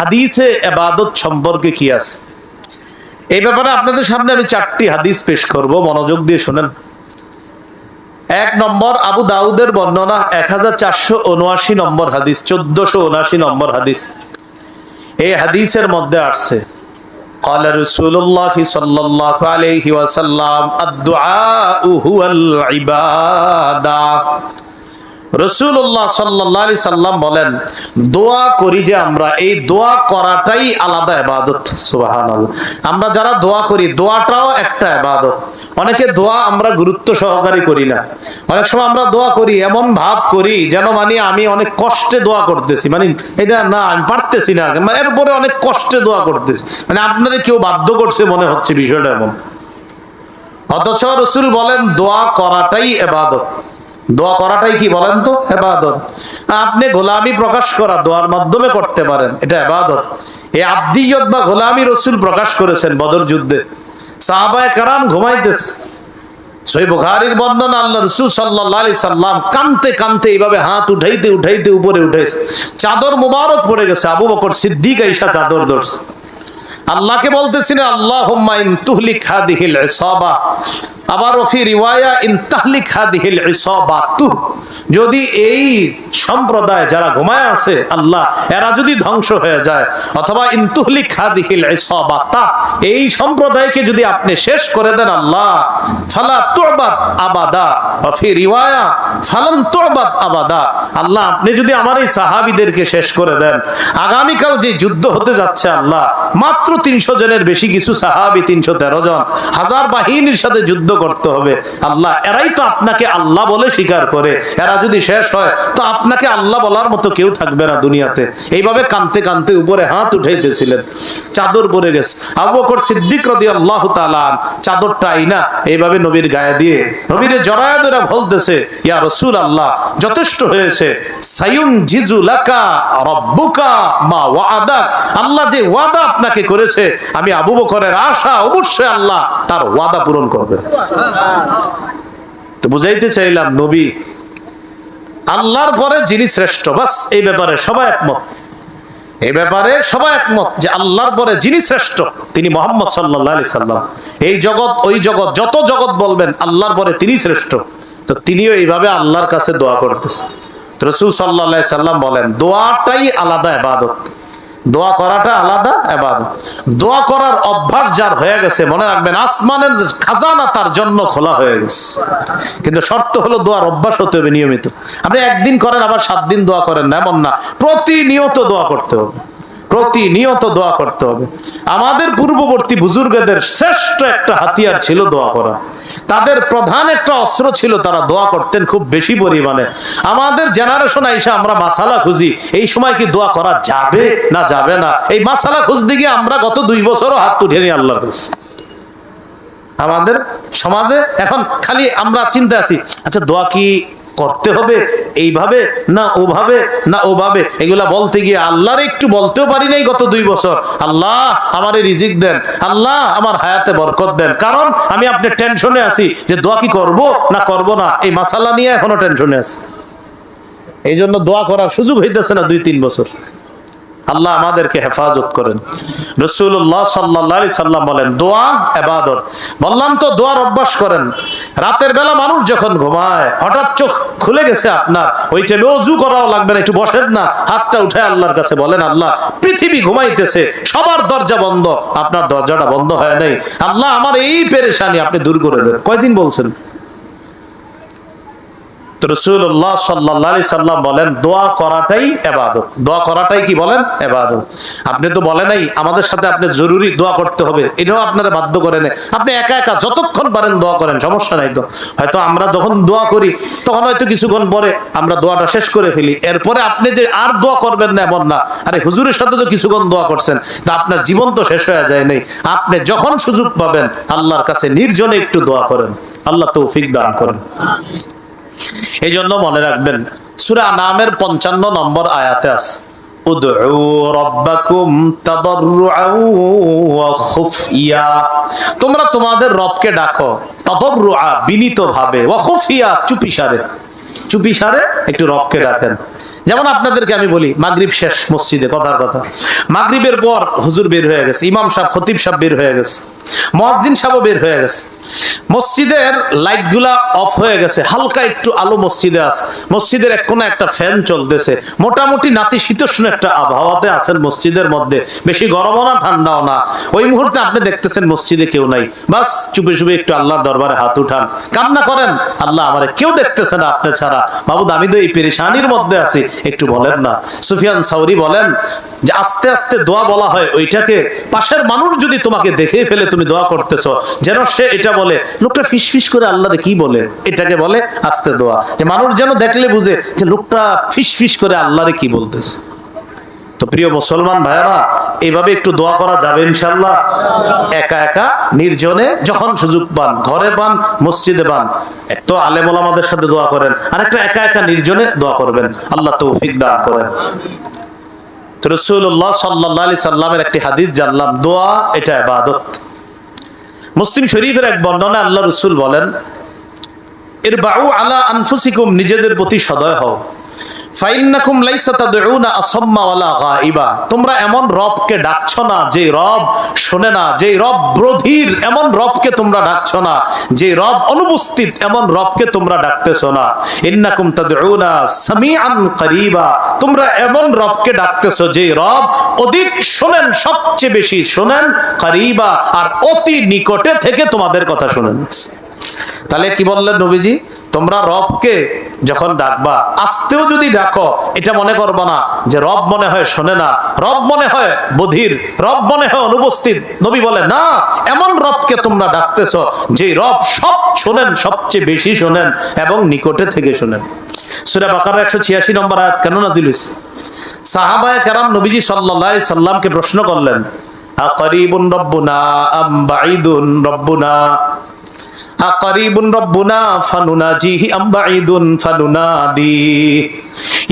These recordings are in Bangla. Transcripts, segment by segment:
হাদিসে এবাদত সম্পর্কে কি আছে এই ব্যাপারে আপনাদের সামনে আমি চারটি হাদিস পেশ করব মনোযোগ দিয়ে শোনেন এক নম্বর আবু দাউদের বর্ণনা এক হাজার চারশো উনআশি নম্বর হাদিস চোদ্দশো উনআশি নম্বর হাদিস এই হাদিসের মধ্যে আসছে قال رسول الله صلى الله عليه وسلم الدعاء هو العبادة রসুল্লাহ সাল্লাহ আলি সাল্লাম বলেন, দোয়া করি যে আমরা এই দোয়া করাটাই আলাদা এবাদত সুবাহান আমরা যারা দোয়া করি, দোয়াটাও একটা এবাদত অনেকে দোয়া আমরা গুরুত্ব সহকারে করি না। অনেক সময় আমরা দোয়া করি, এমন ভাব করি যেন মানে আমি অনেক কষ্টে দোয়া করতেছি। মানে এটা না, আমি পারতেছি না। এরপরে অনেক কষ্টে দোয়া করতেছি। মানে আপনাদের কেউ বাধ্য করছে মনে হচ্ছে বিষয়টা এমন। অথচ রসুল বলেন, দোয়া করাটাই এবাদত দোয়া করাটাই কি বলেন তো? এবাদত। আপনি গোলামি প্রকাশ করা দোয়ার মাধ্যমে করতে পারেন, এটা এবাদত। এই আব্দিয়ত বা গোলামি রসুল প্রকাশ করেছেন বদর যুদ্ধে। সাহাবায় কারাম ঘুমাইতেছে। সই বুখারির বর্ণনা, আল্লাহ রসুল সাল্লাহ আলি সাল্লাম কানতে কানতে এইভাবে হাত উঠাইতে উঠাইতে উপরে উঠেছে। চাদর মুবারক পড়ে গেছে, আবু বকর সিদ্দিক আইসা চাদর ধরছে। আল্লাহকে বলতেছিলেন আল্লাহ ইন তুহলিক হাদিহিল ইসাবা। যদি এই সম্প্রদায় যারা ঘুমায় আছে, আল্লাহ, এরা যদি ধ্বংস হয়ে যায়, অথবা ইন হাদিহিল এই সম্প্রদায়কে যদি আপনি শেষ করে দেন, আল্লাহ আল্লাহ আগামীকাল যে যুদ্ধ হতে যাচ্ছে, আল্লাহ, মাত্র তিনশো জনের বেশি কিছু সাহাবি, তিনশো তেরো জন, হাজার বাহিনীর সাথে যুদ্ধ করতে হবে। আল্লাহ, এরাই তো আপনাকে আল্লাহ বলে স্বীকার করে। এরা যদি শেষ হয়, তো আপনাকে আল্লাহ বলার মতো কেউ থাকবে না দুনিয়াতে। এইভাবে কানতে কানতে উপরে হাত উঠাইতেছিলেন। চাদর পরে গেছে। আবু বকর সিদ্দিক রদি আল্লাহ তালান চাদরটা আইনা এইভাবে নবীর গায়ে দিয়ে, নবীর জড়ায় ধরে বলতেছে, ইয়া রসুল আল্লাহ যথেষ্ট হয়েছে। সায়ুম জিজুলাকা রব্বুকা মা ওয়াদা। আল্লাহ যে ওয়াদা আপনাকে করেছে, আমি আবু বকরের আশা অবশ্যই আল্লাহ তার ওয়াদা পূরণ করবে তো বুঝাইতে চাইলাম, নবী, আল্লাহর পরে যিনি শ্রেষ্ঠ, বাস এই ব্যাপারে সবাই একমত। এই ব্যাপারে সবাই একমত যে আল্লাহর পরে যিনি শ্রেষ্ঠ, তিনি মোহাম্মদ সাল্লাহ আলি সাল্লাম। এই জগৎ, ওই জগৎ, যত জগৎ বলবেন, আল্লাহর পরে তিনি শ্রেষ্ঠ। তো তিনিও এইভাবে আল্লাহর কাছে দোয়া করতেছেন রসুল সাল্লাহ সাল্লাম বলেন, দোয়াটাই আলাদা এবাদত দোয়া করাটা আলাদা এবার দোয়া করার অভ্যাস যার হয়ে গেছে, মনে রাখবেন, আসমানের খাজানা তার জন্য খোলা হয়ে গেছে। কিন্তু শর্ত হলো দোয়ার অভ্যাস হতে হবে নিয়মিত। আপনি একদিন করেন, আবার সাত দিন দোয়া করেন না, এমন না। প্রতিনিয়ত দোয়া করতে হবে। প্রতিনিয়ত দোয়া করতে হবে। আমাদের পূর্ববর্তী বুজুর্গদের শ্রেষ্ঠ একটা হাতিয়ার ছিল দোয়া করা। তাদের প্রধান একটা অস্ত্র ছিল, তারা দোয়া করতেন খুব বেশি পরিমাণে। আমাদের জেনারেশন আইসা আমরা মাসালা খুঁজি, এই সময় কি দোয়া করা যাবে না যাবে না? এই মাসালা খুঁজতে গিয়ে আমরা গত দুই বছরও হাত তুলে নি আল্লাহর কাছে। আমাদের সমাজে এখন খালি আমরা চিন্তা আছি আচ্ছা দোয়া কি করতে হবে? এইভাবে, না ওভাবে না ওভাবে, এগুলা বলতে গিয়ে আল্লাহর একটু বলতেও পারি নাই গত দুই বছর। আল্লাহ আমার রিজিক দেন, আল্লাহ আমার হায়াতে বরকত দেন। কারণ আমি আপনার টেনশনে আছি যে দোয়া কি করব, না করব না, এই মাসালা নিয়ে এখনও টেনশনে আছি। এই জন্য দোয়া করার সুযোগ হইতেছে না দুই, তিন বছর। আল্লাহ আমাদেরকে হেফাজত করেন। রসুল্লাহ সাল্লাহ সাল্লাম বলেন, দোয়া এবাদত বললাম তো, দোয়ার অভ্যাস করেন। রাতের বেলা মানুষ যখন ঘুমায়, হঠাৎ চোখ খুলে গেছে আপনার। ওই টাইমে অজু করাও লাগবে না, একটু বসেন না। হাতটা উঠে আল্লাহর কাছে বলেন, আল্লাহ, পৃথিবী ঘুমাইতেছে, সবার দরজা বন্ধ। আপনার দরজাটা বন্ধ হয় নাই। আল্লাহ আমার এই পেরেশানি আপনি দূর করে দেন। কয়দিন বলছেন? রসুল্লাহ সাল্লাহ সাল্লাম বলেন, দোয়া করাটাই এবাদত দোয়া করাটাই কি বলেন? এবাদত আপনি তো বলে নাই, আমাদের সাথে আপনি জরুরি দোয়া করতে হবে। এটাও আপনারা বাধ্য করেন আপনি একা একা যতক্ষণ পারেন দোয়া করেন, সমস্যা নাই তো। হয়তো আমরা যখন দোয়া করি, তখন হয়তো কিছুক্ষণ পরে আমরা দোয়াটা শেষ করে ফেলি। এরপরে আপনি যে আর দোয়া করবেন না, এমন না। আরে, হুজুরের সাথে তো কিছুক্ষণ দোয়া করছেন, তা আপনার জীবন তো শেষ হয়ে যায় নাই। আপনি যখন সুযোগ পাবেন, আল্লাহর কাছে নির্জনে একটু দোয়া করেন। আল্লাহ তৌফিক দান করেন। এই জন্য মনে রাখবেন, সুরা নামের পঞ্চান্ন নম্বর আয়াতে আছে তোমরা তোমাদের রবকে ডাকো বিনীত ভাবে চুপি সারে। চুপি সারে, একটু রবকে ডাকেন। যেমন আপনাদেরকে আমি বলি, মাগরিব শেষ মসজিদে, কথার কথা। মাগরিবের পর হুজুর বের হয়ে গেছে, ইমাম সাহেব, খতিব সাহেব বের হয়ে গেছে মসজিদ সাহেবও বের হয়ে গেছে। মসজিদের লাইটগুলা অফ হয়ে গেছে, হালকা একটু আলো মসজিদে আছে মসজিদের এক কোণে একটা ফ্যান চলতেছে। মোটামুটি নাতিশীতোষ্ণ একটা আবহাওয়াতে আছেন মসজিদের মধ্যে, বেশি গরমও না, ঠান্ডাও না। ওই মুহূর্তে আপনি দেখতেছেন মসজিদে কেউ নাই। বাস, চুপে চুপে একটু আল্লাহর দরবারে হাত উঠান। কান্না করেন, আল্লাহ আমারে কেউ দেখতেছে না আপনি ছাড়া। বাবুদ আমি তো এই পেরেশানির মধ্যে আছি, একটু বলেন না। সুফিয়ান সাউরি বলেন যে, আস্তে আস্তে দোয়া বলা হয়, ওইটাকে পাশের মানুষ যদি তোমাকে দেখে ফেলে তুমি দোয়া করতেছ, যেন সে এটা বলে। লোকটা ফিস ফিস করে আল্লাহরে কি বলে? এটাকে বলে আস্তে দোয়া। যে মানুষ যেন দেখলে বুঝে যে লোকটা ফিস ফিস করে আল্লাহরে কি বলতেছে। তো প্রিয় মুসলমান ভাইরা এইভাবে একটু দোয়া করা যাবে ইনশাল্লাহ একা একা, নির্জনে যখন সুযোগ পান, ঘরে পান, মসজিদে পান এক তো আলেম ওলামাদের সাথে দোয়া করেন, আর একটা একা একা, নির্জনে দোয়া করবেন। আল্লাহ তৌফিক দান করেন। তো রসুল্লাহ সাল্লাহ সাল্লামের একটি হাদিস জানলাম, দোয়া এটা ইবাদত। মুসলিম শরীফের এক বর্ণনা আল্লাহ রসুল বলেন এর বাউ আলা আনফুসিকুম, নিজেদের প্রতি সদয় হও। ফাইন্নাকুম লাইসা তাদউনা আসাম্মা ওয়ালা গায়িবা তোমরা এমন রবকে ডাকছো না যে রব শোনে না যে রব ব্রধীর এমন রবকে তোমরা ডাকছো না যে রব অনুপস্থিত এমন রবকে তোমরা ডাকতেছো না। ইন্নাকুম তাদউনা সামিআন তোমরা এমন রবকে ডাকতেছো যে রব অধিক শোনেন, সবচেয়ে বেশি শোনেন, করিবা, আর অতি নিকটে থেকে তোমাদের কথা শোনেন। তাহলে কি বললেন নবীজি? তোমরা রবকে যখন ডাকবা, আসতেও যদি ডাকো, এটা মনে করবা না যে রব মনে হয় শোনে না। রব মনে হয় বধির, রব মনে হয় অনুপস্থিত। নবী বলে, না, এমন রবকে তোমরা ডাকতেছ যে রব সব শোনেন, সবচেয়ে বেশি শোনেন এবং নিকটে থেকে শোনেন। সুরা বাকার একশো ছিয়াশি নম্বর আয়াত কেন নাজিল হইছে? সাহাবায়ে কেরাম নবীজি আলাইহি সাল্লামকে প্রশ্ন করলেন আকারিবুন রব্বুনা, আম বাঈদুন রব্বুনা? আকারিবুন রব্বুনা ফানুনাজিহি আম বাঈদুন ফানুনাদি।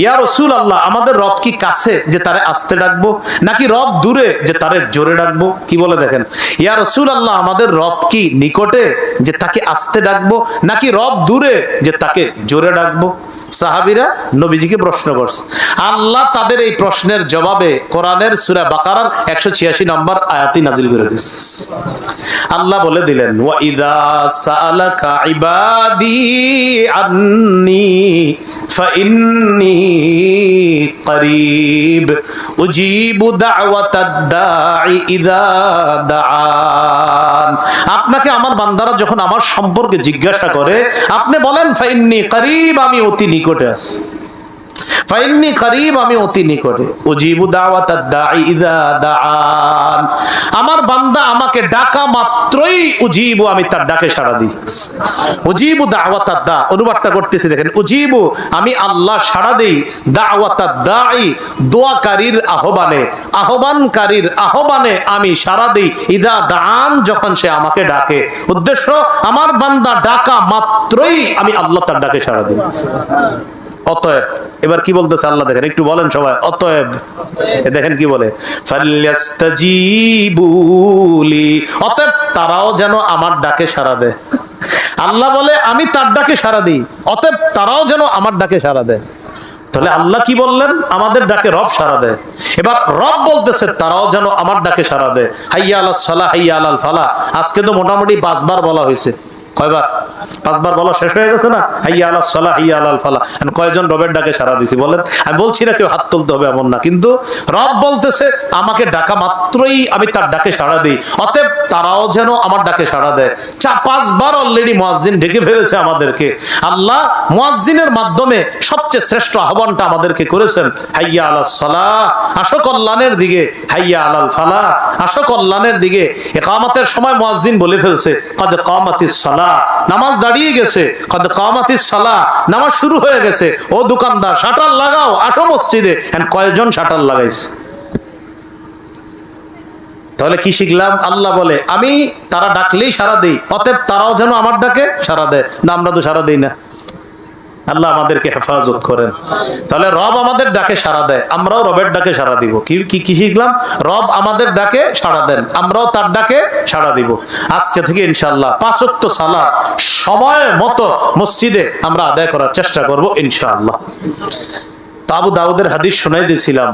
ইয়া আল্লাহ আমাদের রব কি কাছে যে তারে আসতে ডাকবো, নাকি রব দূরে যে তারে জোরে ডাকবো? কি বলে দেখেন? ইয়া আল্লাহ আমাদের রব কি নিকটে যে তাকে আসতে ডাকবো, নাকি রব দূরে যে তাকে জোরে ডাকবো? সাহাবিরা নবীজিকে প্রশ্ন করছে। আল্লাহ তাদের এই প্রশ্নের জবাবে কোরআনের সূরা বাকারার 186 নম্বর আয়াতি নাজিল করে দিয়েছে। আল্লাহ বলে দিলেন আপনাকে আমার বান্দারা যখন আমার সম্পর্কে জিজ্ঞাসা করে, আপনি বলেন, ফাইন্নি করিব, আমি অতি নিকটে আছি। আমি অতি নিকটে। আমার বান্দা আমাকে ডাকা মাত্রই উজিবু, আমি তার ডাকে সাড়া দিই। উজিবু দাওয়াত দা অনুবাদটা করতেছি, দেখেন, উজিবু, আমি আল্লাহ সাড়া দেই দাওয়াত দাঈ দোয়াকারীর আহ্বানে। আহ্বানকারীর আহ্বানে আমি সাড়া দেই ইদা দান যখন সে আমাকে ডাকে। উদ্দেশ্য, আমার বান্দা ডাকা মাত্রই আমি আল্লাহ তার ডাকে সাড়া দিই। অতএব, এবার কি বলতেছে আল্লাহ দেখেন, একটু বলেন সবাই, অতএব দেখেন কি বলে অতএব তারাও যেন আমার ডাকে সাড়া দেয়। আল্লাহ বলে, আমি তার ডাকে সাড়া দিই, অতএব তারাও যেন আমার ডাকে সাড়া দেয়। তাহলে আল্লাহ কি বললেন? আমাদের ডাকে রব সারা দেয়। এবার রব বলতেছে, তারাও যেন আমার ডাকে সাড়া দেয়। হাইয়া আল্লাহ সালাহ হাইয়া আলাল ফালা। আজকে তো মোটামুটি পাঁচবার বলা হয়েছে। কয়বার? পাঁচবার বলা শেষ হয়ে গেছে না? হাইয়া আলাল সালাহ, হাইয়া আলাল ফালা কয়জন রবের ডাকে সাড়া দিছি বলেন? আমি বলছি না কেউ হাত তুলতে হবে এমন না, কিন্তু রব বলতেছে, আমাকে ডাকা মাত্রই আমি তার ডাকে সাড়া দিই। অতএব তারাও যেন আমার ডাকে সাড়া দেয়। চা, পাঁচবার অলরেডি মুয়াজ্জিন ডেকে ফেলেছে আমাদেরকে। আল্লাহ মুয়াজ্জিনের মাধ্যমে সবচেয়ে শ্রেষ্ঠ আহ্বানটা আমাদেরকে করেছেন, হাইয়া আলাল সালাহ। আসো কল্যাণের দিকে, হাইয়া আলাল ফালা আসো কল্যাণের দিকে। একামাতের সময় মুয়াজ্জিন বলে ফেলছে, কদ কামাতিস সালাহ। নামাজ দাঁড়িয়ে গেছে। কামাতির সালাহ নামাজ শুরু হয়ে গেছে। ও দোকানদার শাটার লাগাও, আসো মসজিদে। কয়েকজন শাটার লাগাইছে? তাহলে কি শিখলাম? আল্লাহ বলে, আমি তারা ডাকলেই সারা দিই, অতএব তারাও যেন আমার ডাকে, সারা দেয়। না, আমরা তো সারা দিই না। আল্লাহ আমাদেরকে হেফাজত করেন। তাহলে রব আমাদের ডাকে সাড়া দেয়, আমরাও রবের ডাকে সাড়া দিব। কি কি শিখলাম? রব আমাদের ডাকে সাড়া দেন, আমরাও তার ডাকে সাড়া দিব। আজকে থেকে ইনশাআল্লাহ পাঁচত্ব সালা সময় মতো মসজিদে আমরা আদায় করার চেষ্টা করব ইনশাআল্লাহ। তো আবু দাউদের হাদিস শোনাই দিয়েছিলাম,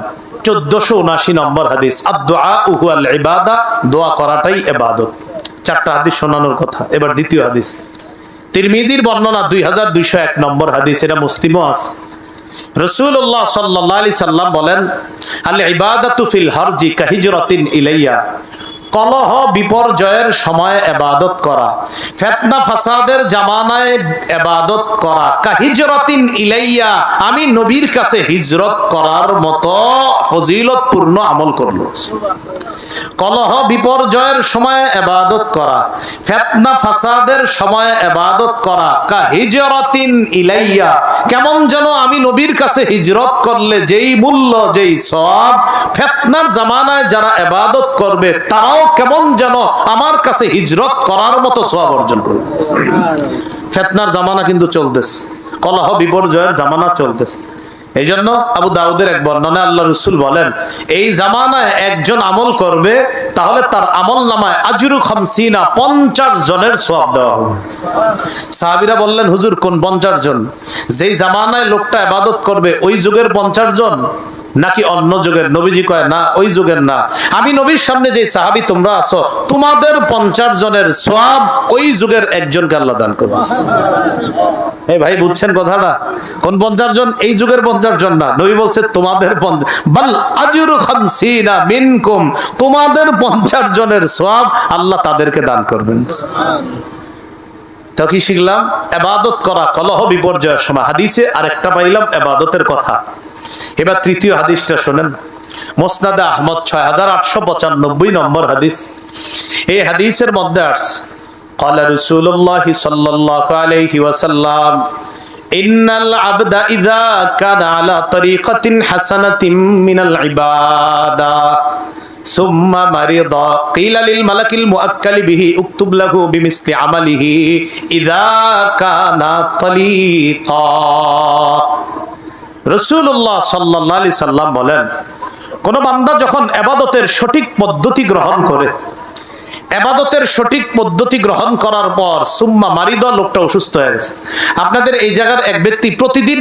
চোদ্দশো উনাশি নম্বর হাদিস আদা উহুয়াল ইবাদা, দোয়া করাটাই এবাদত। চারটা হাদিস শোনানোর কথা, এবার দ্বিতীয় হাদিস। তিরমিজির বর্ণনা দুই হাজার দুইশো এক নম্বর হাদিস, এটা মুসলিমও রসুল্লাহ সাল্লাহ আলি সাল্লাম বলেন, আল ইবাদাতু ফিল হারজি কাহিজরতিন ইলাইয়া। কলহ বিপর্যয়ের সময় এবাদত করা, ফেতনা ফাসাদের জামানায় এবাদত করা, কাহিজরতিন ইলাইয়া, আমি নবীর কাছে হিজরত করার মতো ফজিলতপূর্ণ আমল করল। কলহ বিপর্যয়ের সময় এবাদত করা ফেতনা ফাসাদের সময় এবাদত করা কা হিজরতিন ইলাইয়া কেমন যেন আমি নবীর কাছে হিজরত করলে যেই মূল্য যেই সব ফেতনার জামানায় যারা এবাদত করবে তারাও কেমন যেন আমার কাছে হিজরত করার মতো সব অর্জন করবে। ফেতনার জামানা কিন্তু চলতেছে কলহ বিপর্যয়ের জামানা চলতেছে। এই জন্য আবু দাউদের এক বর্ণনা আল্লাহ রসুল বলেন, এই জামানায় একজন আমল করবে, তাহলে তার আমল নামায় আজরু খামসিনা, পঞ্চাশ জনের সব দেওয়া হবে। সাহাবিরা বললেন, হুজুর, কোন পঞ্চাশ জন? যেই জামানায় লোকটা আবাদত করবে, ওই যুগের পঞ্চাশ জন? নাকি অন্য যুগের? নবীজি কয়, না, ওই যুগের না। আমি নবীর সামনে যে সাহাবি তোমরা আছো, তোমাদের পঞ্চাশ জনের সব ওই যুগের একজনকে আল্লাহ দান করবে এই ভাই, বুঝছেন কথাটা? কোন পঞ্চাশ জন? এই যুগের পঞ্চাশ জন না। নবী বলছে, তোমাদের বাল আজরু খামসিনা মিনকুম। তোমাদের পঞ্চাশ জনের সব আল্লাহ তাদেরকে দান করবেন। তো কি শিখলাম? এবাদত করা, কলহ বিপর্যয়ের সময়। হাদিসে আরেকটা পাইলাম, এবাদতের কথা। এবার তৃতীয় হাদিসটা শোনেন মোসনাদে আহমদ ছয় হাজার আটশো পঁচানব্বই নম্বর হাদিস এই হাদিসের মধ্যে আসছে قال رسول الله صلى الله عليه وسلم إن العبد إذا كان على طريقة حسنة من العبادة ثم مرض قيل للملك المؤكل به اكتب له بمثل عمله إذا كان طليقا রসুল্লাহ সাল্লাহ আলি সাল্লাম বলেন, কোন বান্দা যখন এবাদতের সঠিক পদ্ধতি গ্রহণ করে, এবাদতের সঠিক পদ্ধতি গ্রহণ করার পর, সুম্মা মারিদ, লোকটা অসুস্থ হয়ে গেছে। আপনাদের এই জায়গার এক ব্যক্তি প্রতিদিন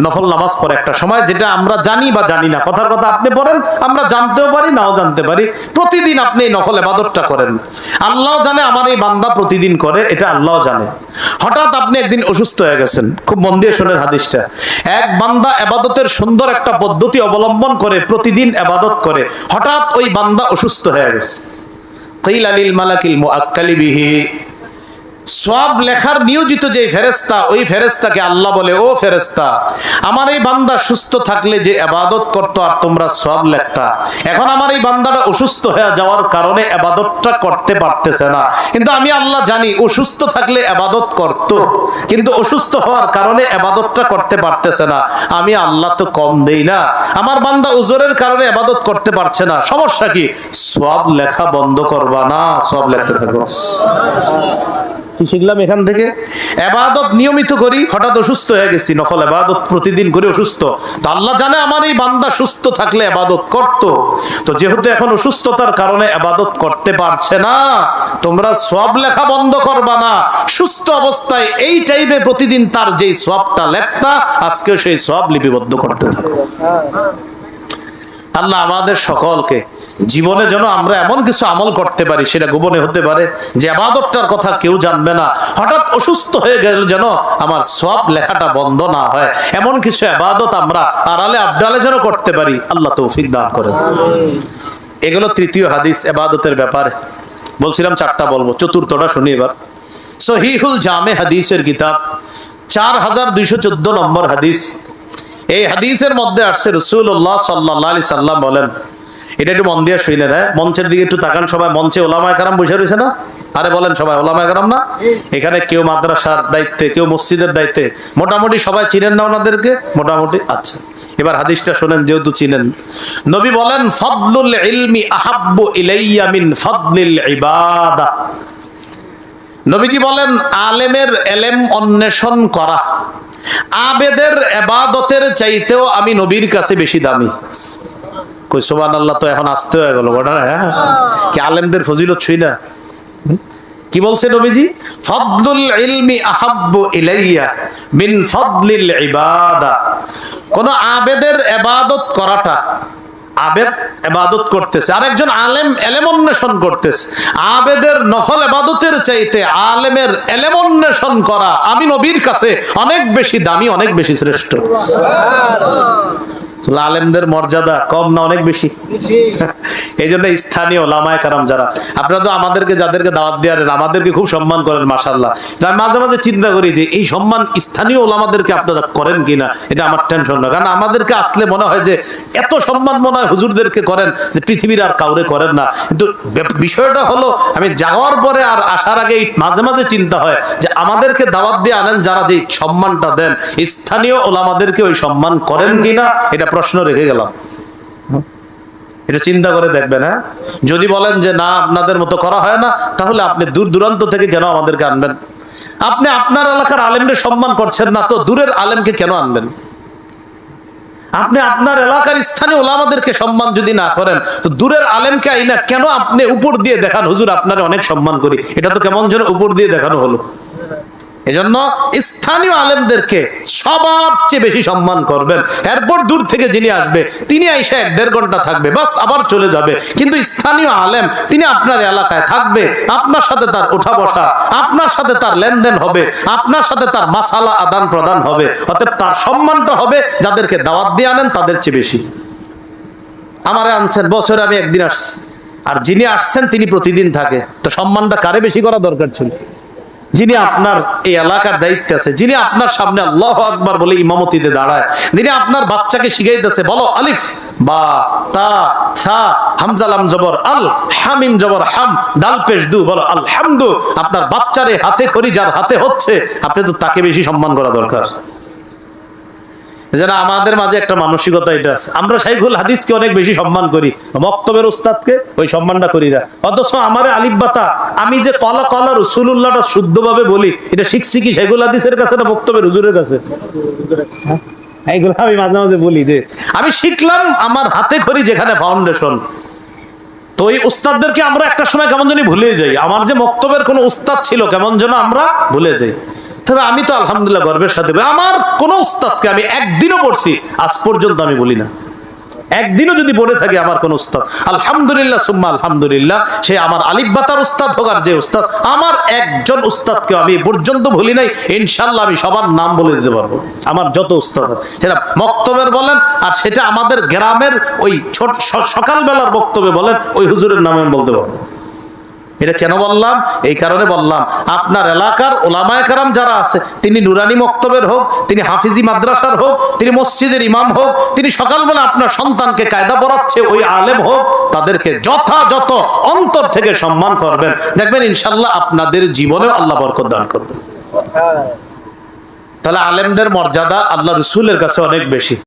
নফল নামাজ পড়ে একটা সময় যেটা আমরা জানি বা জানি না। কথার কথা আপনি পড়েন, আমরা জানতেও পারি, নাও জানতে পারি। প্রতিদিন আপনি এই নফল এবাদতটা করেন। আল্লাহ জানে, আমার এই বান্দা প্রতিদিন করে, এটা আল্লাহ জানে। হঠাৎ আপনি একদিন অসুস্থ হয়ে গেছেন। খুব মন দিয়ে শোনেন হাদিসটা। এক বান্দা এবাদতের সুন্দর একটা পদ্ধতি অবলম্বন করে, প্রতিদিন এবাদত করে। হঠাৎ ওই বান্দা অসুস্থ হয়ে গেছে। কিল আলিল মালাকিল বিহি। সব লেখার নিয়োজিত যে ফেরেস্তা ওই ফেরেস্তাকে আল্লাহ বলে, ও ফেরেস্তা আমার এই বান্দা সুস্থ থাকলে যে আবাদত করতো আর তোমরা সব লেখতা। এখন আমার এই বান্দাটা অসুস্থ হয়ে যাওয়ার কারণে আবাদতটা করতে পারতেছে না। কিন্তু আমি আল্লাহ জানি অসুস্থ থাকলে আবাদত করত। কিন্তু অসুস্থ হওয়ার কারণে আবাদতটা করতে পারতেছে না। আমি আল্লাহ তো কম দেই না। আমার বান্দা উজরের কারণে আবাদত করতে পারছে না। সমস্যা কি? সব লেখা বন্ধ করবা না, সব লেখতে থাকো। শিখলাম এখান থেকে? এবাদত নিয়মিত করি, হঠাৎ অসুস্থ হয়ে গেছি, নফল এবাদত প্রতিদিন করে অসুস্থ। তো আল্লাহ জানে আমার এই বান্দা সুস্থ থাকলে এবাদত করত। তো যেহেতু এখন অসুস্থতার কারণে এবাদত করতে পারছে না, তোমরা সব লেখা বন্ধ করবা না। সুস্থ অবস্থায় এই টাইমে প্রতিদিন তার যেই সবটা লেখতা আজকে সেই সব লিপিবদ্ধ করতে থাকো। আল্লাহ আমাদের সকলকে জীবনে যেন আমরা এমন কিছু আমল করতে পারি সেটা গোপনে হতে পারে যে আবাদতটার কথা কেউ জানবে না। হঠাৎ অসুস্থ হয়ে গেল যেন আমার সব লেখাটা বন্ধ না হয়। এমন কিছু আবাদত আমরা আড়ালে আবডালে যেন করতে পারি। আল্লাহ তৌফিক দান করে এগুলো তৃতীয় হাদিস এবাদতের ব্যাপারে। বলছিলাম চারটা বলব চতুর্থটা শুনি এবার। সহিহুল জামে হাদিসের কিতাব চার হাজার দুইশো চোদ্দ নম্বর হাদিস। এই হাদিসের মধ্যে আসছে রসুল্লাহ সাল্লাহ আলি সাল্লাম বলেন এটা একটু মন দিয়ে শুইলেন হ্যাঁ মঞ্চের দিকে একটু তাকান সবাই। মঞ্চে ওলামায় কারাম বসে রয়েছে না? আরে বলেন সবাই ওলামায় কারাম না? এখানে কেউ মাদ্রাসার দায়িত্বে, কেউ মসজিদের দায়িত্বে। মোটামুটি সবাই চিনেন না ওনাদেরকে? মোটামুটি আচ্ছা। এবার হাদিসটা শোনেন, যেহেতু চিনেন। নবী বলেন, ফদলুল ইলমি আহাব্বু ইলাইয়া মিন ফদলিল ইবাদা। নবীজি বলেন, আলেমের এলেম অন্বেষণ করা। আবেদের এবাদতের চাইতেও আমি নবীর কাছে বেশি দামি। কই সোবান আল্লাহ তো এখন আসতে হয়ে গেল। ঘটনা হ্যাঁ? কি আলেমদের ফজিলত ছুই না? কি বলছে নবীজি? ফদলুল ইলমি আহাব্বু ইলাইয়া মিন ফদলিল ইবাদা। কোন আবেদের ইবাদত করাটা, আবেদ এবাদত করতেছে। আর একজন আলেম এলেম অন্বেষণ করতেছে। আবেদের নফল এবাদতের চাইতে আলেমের এলেম অন্বেষণ করা আমি নবীর কাছে অনেক বেশি দামি, অনেক বেশি শ্রেষ্ঠ। আলেমদের মর্যাদা কম না অনেক বেশি? এই জন্য স্থানীয় লামায় কারাম যারা, আপনারা তো আমাদেরকে যাদেরকে দাওয়াত দেওয়ার আমাদেরকে খুব সম্মান করেন মাসাল্লাহ আমি মাঝে মাঝে চিন্তা করি যে এই সম্মান স্থানীয় ওলামাদেরকে আপনারা করেন কিনা, এটা আমার টেনশন না। কারণ আমাদেরকে আসলে মনে হয় যে এত সম্মান মনে হয় হুজুরদেরকে করেন যে পৃথিবীর আর কাউরে করেন না। কিন্তু বিষয়টা হলো, আমি যাওয়ার পরে আর আসার আগে মাঝে মাঝে চিন্তা হয় যে আমাদেরকে দাওয়াত দিয়ে আনেন যারা যে সম্মানটা দেন, স্থানীয় ওলামাদেরকে ওই সম্মান করেন কিনা, এটা প্রশ্ন রেখে গেলাম। এটা চিন্তা করে দেখবেন হ্যাঁ? যদি বলেন যে, না, আপনাদের মতো করা হয় না, তাহলে আপনি দূর দূরান্ত থেকে কেন আমাদেরকে আনবেন? আপনি আপনার এলাকার আলেমদের সম্মান করছেন না, তো দূরের আলেমকে কেন আনবেন? আপনি আপনার এলাকার স্থানীয় ওলামাদেরকে সম্মান যদি না করেন, তো দূরের আলেমকে আইনা কেন আপনি উপর দিয়ে দেখান? হুজুর, আপনার অনেক সম্মান করি। এটা তো কেমন যেন উপর দিয়ে দেখানো হলো। এজন্য স্থানীয় আলেমদেরকে সবার চেয়ে বেশি সম্মান করবেন। এরপর দূর থেকে যিনি আসবে, তিনি আইসা এক দেড় ঘণ্টা থাকবে, বাস আবার চলে যাবে। কিন্তু স্থানীয় আলেম, তিনি আপনার এলাকায় থাকবে, আপনার সাথে তার ওঠা বসা, আপনার সাথে তার লেনদেন হবে, আপনার সাথে তার মাসালা আদান প্রদান হবে। অতএব তার সম্মানটা হবে, যাদেরকে দাওয়াত দিয়ে আনেন, তাদের চেয়ে বেশি। আমারে আনছেন, বছরে আমি একদিন আসছি। আর যিনি আসছেন, তিনি প্রতিদিন থাকে। তো সম্মানটা কারে বেশি করা দরকার ছিল? যিনি আপনার এই এলাকার দায়িত্বে আছে, যিনি আপনার সামনে আল্লাহ আকবার বলে ইমামতিতে দাঁড়ায়, যিনি আপনার বাচ্চাকে শিখাইতেছে, বলো আলিফ, বা, তা, সা হামজালাম জবর, আল, হামিম, জবর, হাম, দাল, পেশ, দু, বলো আলহামদু, আপনার বাচ্চারে হাতে খড়ি, যার হাতে হচ্ছে, আপনি তো তাকে বেশি সম্মান করা দরকার। যেন আমাদের মাঝে একটা মানসিকতা এটা আছে। আমরা শাইখুল হাদিসকে অনেক বেশি সম্মান করি বক্তব্যের উস্তাদকে ওই সম্মানটা করি না। অথচ আমার আলিব্বাতা আমি যে কলা কলা রসুল্লাহটা শুদ্ধভাবে বলি, এটা শিখছি কি শাইখুল হাদিসের কাছে না বক্তব্যের হুজুরের কাছে? এইগুলো আমি মাঝে মাঝে বলি যে, আমি শিখলাম আমার হাতে করি যেখানে ফাউন্ডেশন তো ওই উস্তাদদেরকে আমরা একটা সময় কেমন জানি ভুলে যাই। আমার যে বক্তব্যের কোনো উস্তাদ ছিল, কেমন যেন আমরা ভুলে যাই। তবে আমি তো আলহামদুলিল্লাহ গর্বের সাথে বলি, আমার কোন উস্তাদকে আমি একদিনও পড়ছি আজ পর্যন্ত আমি বলি না। একদিনও যদি পড়ে থাকি আমার কোন উস্তাদ। আলহামদুলিল্লাহ সুম্মা আলহামদুলিল্লাহ সে আমার আলিফবাতার উস্তাদ হোক আর যে উস্তাদ আমার একজন উস্তাদকে আমি পর্যন্ত ভুলি নাই ইনশাল্লাহ আমি সবার নাম বলে দিতে পারব। আমার যত উস্তাদ সেটা বক্তব্যের বলেন আর সেটা আমাদের গ্রামের ওই ছোট সকালবেলার বক্তব্যে বলেন ওই হুজুরের নামে বলতে পারব। এটা কেন বললাম? এই কারণে বললাম, আপনার এলাকার ওলামায় কারাম যারা আছে, তিনি নুরানি মক্তবের হোক, তিনি হাফিজি মাদ্রাসার হোক, তিনি মসজিদের ইমাম হোক, তিনি সকালবেলা আপনার সন্তানকে কায়দা পড়াচ্ছে, ওই আলেম হোক, তাদেরকে যথাযথ অন্তর থেকে সম্মান করবেন। দেখবেন ইনশাল্লাহ আপনাদের জীবনে আল্লাহ বরকত দান করবেন তাহলে আলেমদের মর্যাদা আল্লাহ রসুলের কাছে অনেক বেশি।